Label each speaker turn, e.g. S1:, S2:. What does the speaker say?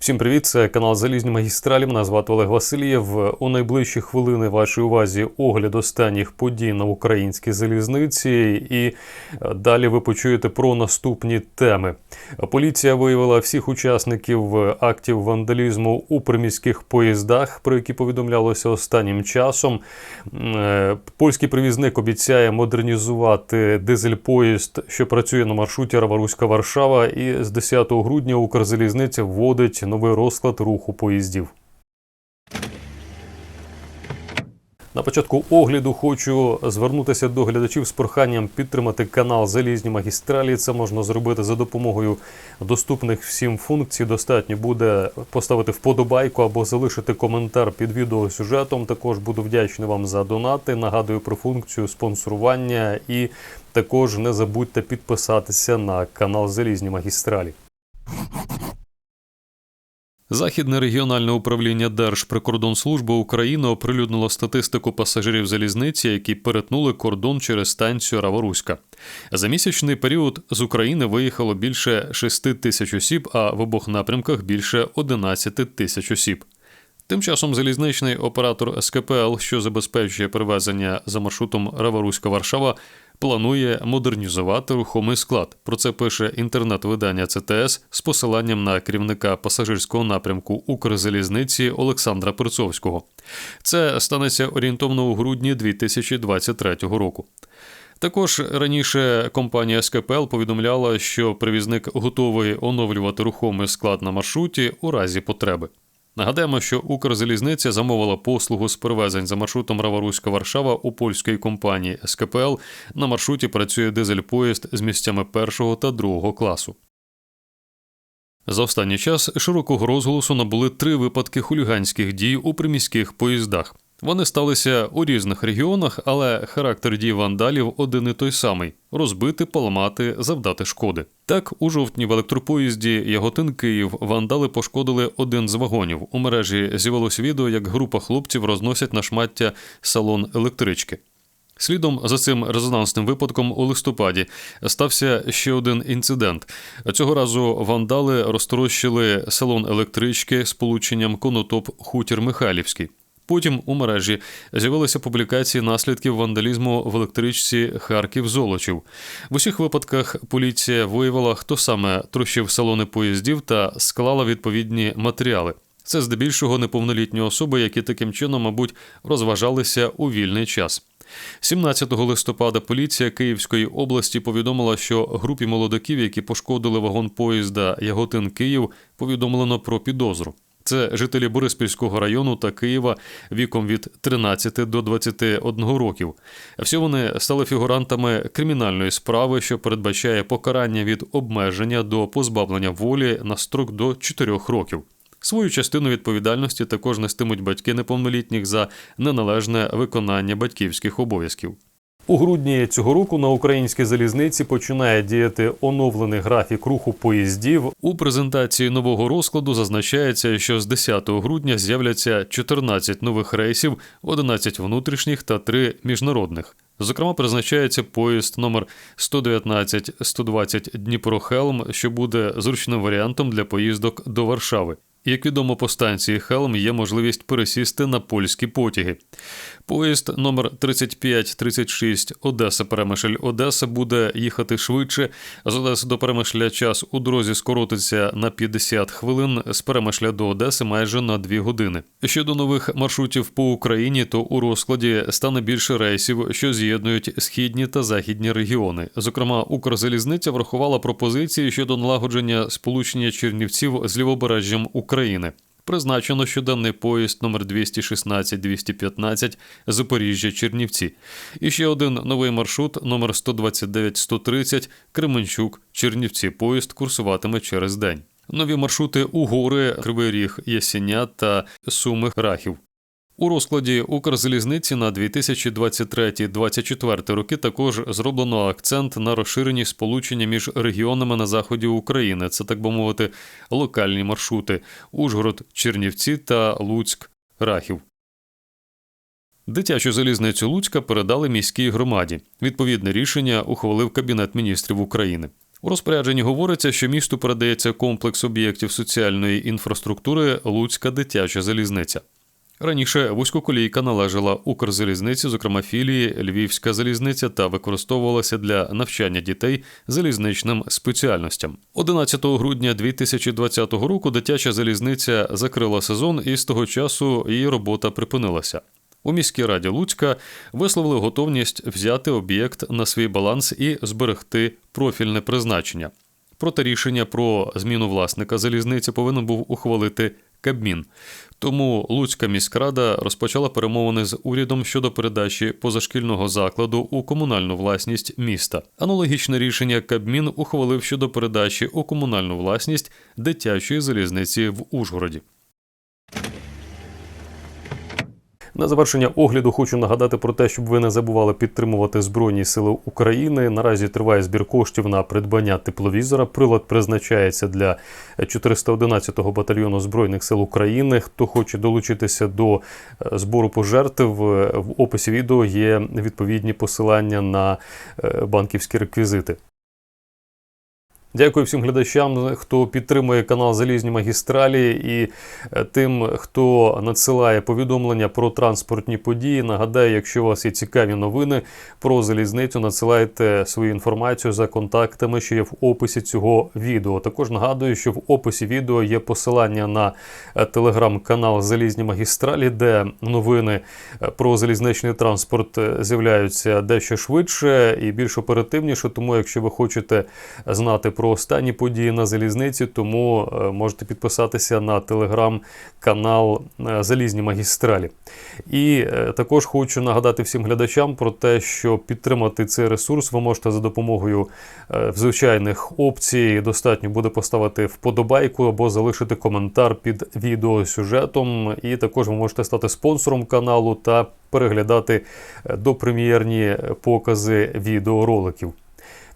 S1: Всім привіт! Це канал Залізні магістралі. Мене звати Олег Васильєв. У найближчі хвилини вашій увазі огляд останніх подій на українській залізниці. І е, далі ви почуєте про наступні теми. Поліція виявила всіх учасників актів вандалізму у приміських поїздах, про які повідомлялося останнім часом. Е, Польський привізник обіцяє модернізувати дизель-поїзд, що працює на маршруті Раваруська-Варшава, і з 10 грудня Укрзалізниця вводить новий розклад руху поїздів. На початку огляду хочу звернутися до глядачів з проханням підтримати канал Залізні магістралі. Це можна зробити за допомогою доступних всім функцій. Достатньо буде поставити вподобайку або залишити коментар під відеосюжетом. Також буду вдячний вам за донати. Нагадую про функцію спонсорування і також не забудьте підписатися на канал Залізні магістралі. Західне регіональне управління Держприкордонслужби України оприлюднило статистику пасажирів залізниці, які перетнули кордон через станцію Раваруська. За місячний період з України виїхало більше 6 тисяч осіб, а в обох напрямках більше 11 тисяч осіб. Тим часом залізничний оператор СКПЛ, що забезпечує перевезення за маршрутом Раваруська-Варшава, планує модернізувати рухомий склад. Про це пише інтернет-видання ЦТС з посиланням на керівника пасажирського напрямку Укрзалізниці Олександра Перцовського. Це станеться орієнтовно у грудні 2023 року. Також раніше компанія СКПЛ повідомляла, що привізник готовий оновлювати рухомий склад на маршруті у разі потреби. Нагадаємо, що Укрзалізниця замовила послугу з перевезень за маршрутом Раворуська Варшава у польської компанії СКПЛ. На маршруті працює дизель-поїзд з місцями першого та другого класу. За останній час широкого розголосу набули три випадки хуліганських дій у приміських поїздах. Вони сталися у різних регіонах, але характер дій вандалів один і той самий: розбити, поламати, завдати шкоди. Так, у жовтні в електропоїзді Яготин Київ вандали пошкодили один з вагонів. У мережі з'явилось відео, як група хлопців розносять на шмаття салон електрички. Слідом за цим резонансним випадком у листопаді стався ще один інцидент. Цього разу вандали розтрощили салон електрички з полученням конотоп Хутір Михайлівський. Потім у мережі з'явилися публікації наслідків вандалізму в електричці Харків Золочів. В усіх випадках поліція виявила, хто саме трощив салони поїздів та склала відповідні матеріали. Це здебільшого неповнолітні особи, які таким чином, мабуть, розважалися у вільний час. 17 листопада поліція Київської області повідомила, що групі молодиків, які пошкодили вагон поїзда Яготин Київ, повідомлено про підозру. Це жителі Бориспільського району та Києва віком від 13 до 21 років. Всі вони стали фігурантами кримінальної справи, що передбачає покарання від обмеження до позбавлення волі на строк до 4 років. Свою частину відповідальності також нестимуть батьки неповнолітніх за неналежне виконання батьківських обов'язків. У грудні цього року на українській залізниці починає діяти оновлений графік руху поїздів. У презентації нового розкладу зазначається, що з 10 грудня з'являться 14 нових рейсів, 11 внутрішніх та 3 міжнародних. Зокрема, призначається поїзд номер 119-120 Дніпро-Хелм, що буде зручним варіантом для поїздок до Варшави. Як відомо, по станції Хелм є можливість пересісти на польські потяги. Поїзд номер 3536 Одеса Перемишль Одеса буде їхати швидше. З Одеси до Перемишля час у дорозі скоротиться на 50 хвилин, з Перемишля до Одеси майже на 2 години. Щодо нових маршрутів по Україні, то у розкладі стане більше рейсів, що з'єднують східні та західні регіони. Зокрема, Укрзалізниця врахувала пропозиції щодо налагодження сполучення Чернівців з лівобережжям України. Призначено щоденний поїзд номер 216-215 Запоріжжя Чернівці. І ще один новий маршрут номер 129-130 Кременчук Чернівці. Поїзд курсуватиме через день. Нові маршрути у гори, Кривий Ріг, Ясеня та Суми Рахів. У розкладі Укрзалізниці на 2023-2024 роки також зроблено акцент на розширені сполучення між регіонами на заході України. Це так би мовити, локальні маршрути Ужгород, Чернівці та Луцьк, Рахів. Дитячу залізницю Луцька передали міській громаді. Відповідне рішення ухвалив Кабінет міністрів України. У розпорядженні говориться, що місту передається комплекс об'єктів соціальної інфраструктури Луцька дитяча залізниця. Раніше вузькоколійка належала Укрзалізниці, зокрема філії Львівська залізниця, та використовувалася для навчання дітей залізничним спеціальностям. 11 грудня 2020 року дитяча залізниця закрила сезон, і з того часу її робота припинилася. У міській раді Луцька висловили готовність взяти об'єкт на свій баланс і зберегти профільне призначення. Проте рішення про зміну власника залізниці повинен був ухвалити Кабмін. Тому Луцька міськрада розпочала перемовини з урядом щодо передачі позашкільного закладу у комунальну власність міста. Аналогічне рішення Кабмін ухвалив щодо передачі у комунальну власність дитячої залізниці в Ужгороді. На завершення огляду хочу нагадати про те, щоб ви не забували підтримувати Збройні Сили України. Наразі триває збір коштів на придбання тепловізора. Прилад призначається для 411-го батальйону Збройних сил України. Хто хоче долучитися до е, збору пожертв, е, в описі відео є відповідні посилання на е, банківські реквізити. Дякую всім глядачам, хто підтримує канал Залізні магістралі і е, тим, хто надсилає повідомлення про транспортні події. Нагадаю, якщо у вас є цікаві новини про залізницю, надсилайте свою інформацію за контактами, що є в описі цього відео. Також нагадую, що в описі відео є посилання на е, телеграм-канал Залізні магістралі, де новини е, про залізничний транспорт з'являються дещо швидше і більш оперативніше. Тому, якщо ви хочете знати про останні події на залізниці, тому е, можете підписатися на телеграм-канал е, Залізні магістралі. І е, також хочу нагадати всім глядачам про те, що підтримати цей ресурс ви можете за допомогою звичайних опцій. Достатньо буде поставити вподобайку або залишити коментар під відеосюжетом. І також ви можете стати спонсором каналу та переглядати допрем'єрні покази відеороликів.